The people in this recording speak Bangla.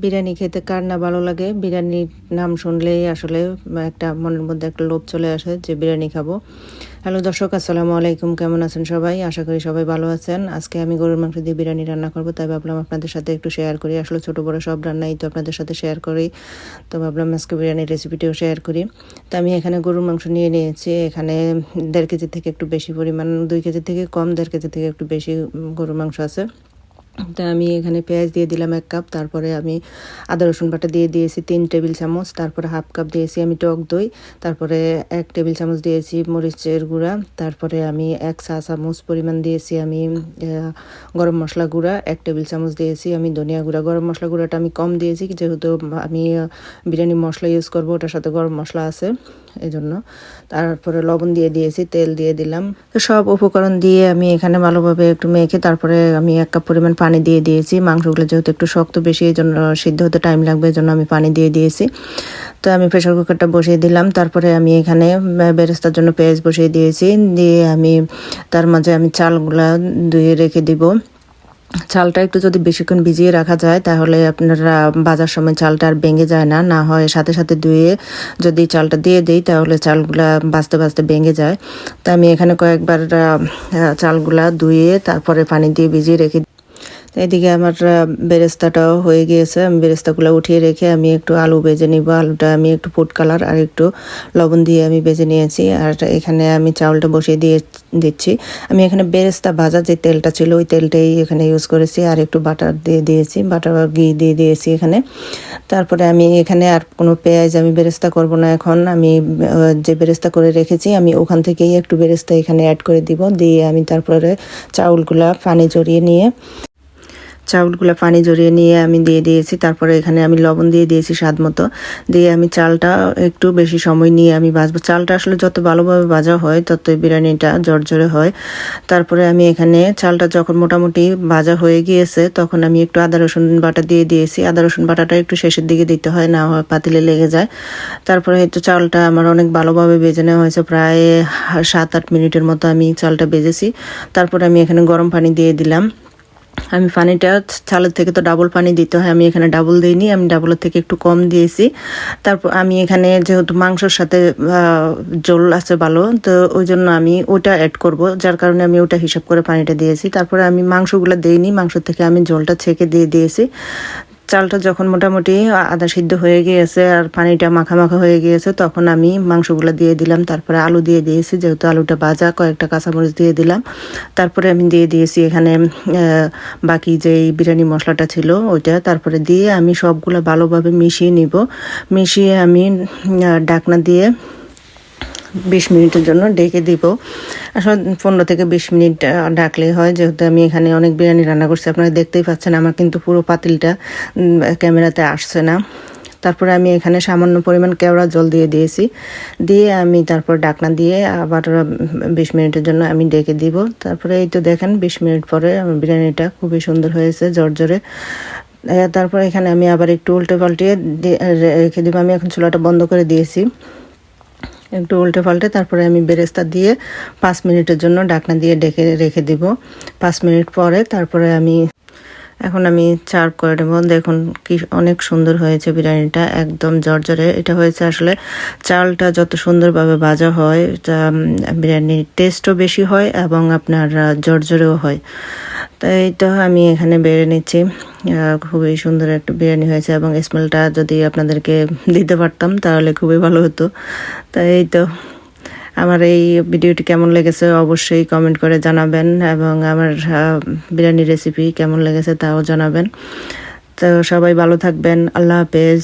বিরিয়ানি খেতে কার না ভালো লাগে? বিরিয়ানির নাম শুনলেই আসলে একটা মনের মধ্যে একটা লোভ চলে আসে যে বিরিয়ানি খাব। হ্যালো দর্শক, আসসালামু আলাইকুম। কেমন আছেন সবাই? আশা করি সবাই ভালো আছেন। আজকে আমি গরুর মাংস দিয়ে বিরিয়ানি রান্না করব, তাই ভাবলাম আপনাদের সাথে একটু শেয়ার করি। আসলে ছোটো বড়ো সব রান্নাই তো আপনাদের সাথে শেয়ার করি, তো ভাবলাম আজকে বিরিয়ানির রেসিপিটিও শেয়ার করি। তো আমি এখানে গরুর মাংস নিয়ে নিয়েছি। এখানে দেড় কেজি থেকে একটু বেশি পরিমাণ, দুই কেজি থেকে কম, দেড় কেজি থেকে একটু বেশি গরুর মাংস আছে। তা আমি এখানে পেঁয়াজ দিয়ে দিলাম এক কাপ, তারপরে আমি আদা রসুন বাটা দিয়ে দিয়েছি তিন টেবিল চামচ, তারপরে হাফ কাপ দিয়েছি আমি টক দই, তারপরে এক টেবিল চামচ দিয়েছি মরিচের গুঁড়া, তারপরে আমি এক চা চামচ পরিমাণ দিয়েছি আমি গরম মশলা গুঁড়া, এক টেবিল চামচ দিয়েছি আমি ধনিয়া গুঁড়া। গরম মশলা গুঁড়াটা আমি কম দিয়েছি, যেহেতু আমি বিরিয়ানি মশলা ইউজ করব, ওটার সাথে গরম মশলা আছে এই জন্য তারপরে লবণ দিয়ে দিয়েছি, তেল দিয়ে দিলাম। সব উপকরণ দিয়ে আমি এখানে ভালোভাবে একটু মেখে, তারপরে আমি এক কাপ পরিমাণ পানি দিয়ে দিয়েছি। মাংসগুলো যেহেতু একটু শক্ত বেশি, এই জন্য সিদ্ধ হতে টাইম লাগবে, এই জন্য আমি পানি দিয়ে দিয়েছি। তো আমি প্রেশার কুকারটা বসিয়ে দিলাম। তারপরে আমি এখানে বেরেস্তার জন্য পেঁয়াজ বসিয়ে দিয়েছি। দিয়ে আমি, তার মাঝে আমি চালগুলা ধুয়ে রেখে দিব। চালটা একটু যদি বেশিক্ষণ ভিজিয়ে রাখা যায়, তাহলে আপনারা বাজার সময় চালটা আর ভেঙে যায় না। না হয় সাথে সাথে ধুয়ে যদি চালটা দিয়ে দিই, তাহলে চালগুলা বাঁচতে বাঁচতে ভেঙে যায়। তো আমি এখানে কয়েকবার চালগুলা ধুয়ে তারপরে পানি দিয়ে ভিজিয়ে রেখে এদিকে আমার বেরেস্তাটাও হয়ে গিয়েছে। আমি বেরেস্তাগুলো উঠিয়ে রেখে আমি একটু আলু বেজে নিব। আলুটা আমি একটু ফুড কালার আর একটু লবণ দিয়ে আমি বেজে নিয়েছি। আর এখানে আমি চাউলটা বসিয়ে দিয়ে দিচ্ছি। আমি এখানে বেরেস্তা ভাজা যে তেলটা ছিল, ওই তেলটাই এখানে ইউজ করেছি। আর একটু বাটার দিয়ে দিয়েছি। বাটার ঘি দিয়ে দিয়েছি এখানে। তারপরে আমি এখানে আর কোনো পেঁয়াজ আমি বেরেস্তা করব না এখন। আমি যে বেরেস্তা করে রেখেছি, আমি ওখান থেকেই একটু বেরেস্তা এখানে অ্যাড করে দিব। দিয়ে আমি তারপরে চাউলগুলা পানি জড়িয়ে নিয়ে চাউলগুলো পানি জড়িয়ে নিয়ে আমি দিয়ে দিয়েছি। তারপরে এখানে আমি লবণ দিয়ে দিয়েছি স্বাদ মতো। দিয়ে আমি চালটা একটু বেশি সময় নিয়ে আমি ভাজবো। চালটা আসলে যত ভালোভাবে বাজা হয়, ততই বিরিয়ানিটা জর্জরে হয়। তারপরে আমি এখানে চালটা যখন মোটামুটি ভাজা হয়ে গিয়েছে, তখন আমি একটু আদা, রসুন বাটা দিয়ে দিয়েছি। আদা, রসুন বাটাটা একটু শেষের দিকে দিতে হয়, না হয় পাতিলে লেগে যায়। তারপরে একটু চালটা আমার অনেক ভালোভাবে বেজে নেওয়া হয়েছে। প্রায় সাত আট মিনিটের মতো আমি চালটা বেজেছি তারপরে আমি এখানে গরম পানি দিয়ে দিলাম। আমি পানিটা চালের থেকে তো ডাবল পানি দিতে হয়, আমি এখানে ডাবল দিইনি, আমি ডাবলের থেকে একটু কম দিয়েছি। তারপর আমি এখানে যেহেতু মাংসর সাথে জল আছে ভালো, তো ওই জন্য আমি ওটা অ্যাড করব, যার কারণে আমি ওটা হিসাব করে পানিটা দিয়েছি। তারপরে আমি মাংসগুলো দিইনি, মাংস থেকে আমি জলটা ছেঁকে দিয়ে দিয়েছি। চালটা যখন মোটামুটি আদা সিদ্ধ হয়ে গিয়েছে আর পানিটা মাখা মাখা হয়ে গিয়েছে, তখন আমি মাংসগুলো দিয়ে দিলাম, তারপরে আলু দিয়ে দিয়েছি, যেহেতু আলুটা ভাজা, কয়েকটা কাঁচামরিচ দিয়ে দিলাম। তারপরে আমি দিয়ে দিয়েছি এখানে বাকি যেই বিরিয়ানি মশলাটা ছিল ওইটা। তারপরে দিয়ে আমি সবগুলো ভালোভাবে মিশিয়ে নিব। মিশিয়ে আমি ঢাকনা দিয়ে বিশ মিনিটের জন্য ডেকে দিব। আসলে পনেরো থেকে বিশ মিনিট ডাকলেই হয়। যেহেতু আমি এখানে অনেক বিরিয়ানি রান্না করছি, আপনারা দেখতেই পাচ্ছেন আমার কিন্তু পুরো পাতিলটা ক্যামেরাতে আসছে না। তারপরে আমি এখানে সামান্য পরিমাণ কেওড়া জল দিয়ে দিয়েছি। দিয়ে আমি তারপর ডাকনা দিয়ে আবার বিশ মিনিটের জন্য আমি ডেকে দিব। তারপরে এই তো দেখেন, বিশ মিনিট পরে আমার বিরিয়ানিটা খুবই সুন্দর হয়েছে জর্জরে তারপর এখানে আমি আবার একটু উল্টে পাল্টিয়ে রেখে দিব। আমি এখন চুলাটা বন্ধ করে দিয়েছি। একটু উল্টে পাল্টে তারপরে আমি বেরেস্তা দিয়ে পাঁচ মিনিটের জন্য ডাকনা দিয়ে ডেকে রেখে দিব। পাঁচ মিনিট পরে তারপরে আমি এখন আমি চার্ভ করে নেব। দেখুন কি অনেক সুন্দর হয়েছে বিরিয়ানিটা, একদম জর্জরে এটা হয়েছে আসলে চালটা যত সুন্দরভাবে ভাজা হয় বিরিয়ানির টেস্টও বেশি হয় এবং আপনার জর্জরেও হয়। তো এই তো আমি এখানে বেড়ে নিচ্ছি। খুবই সুন্দর একটা বিরিয়ানি হয়েছে এবং স্মেলটা যদি আপনাদেরকে দিতে পারতাম তাহলে খুবই ভালো হতো। তাই এই তো, আমার এই ভিডিওটি কেমন লেগেছে অবশ্যই কমেন্ট করে জানাবেন এবং আমার বিরিয়ানি রেসিপি কেমন লেগেছে তাও জানাবেন। তো সবাই ভালো থাকবেন, আল্লাহ হাফেজ।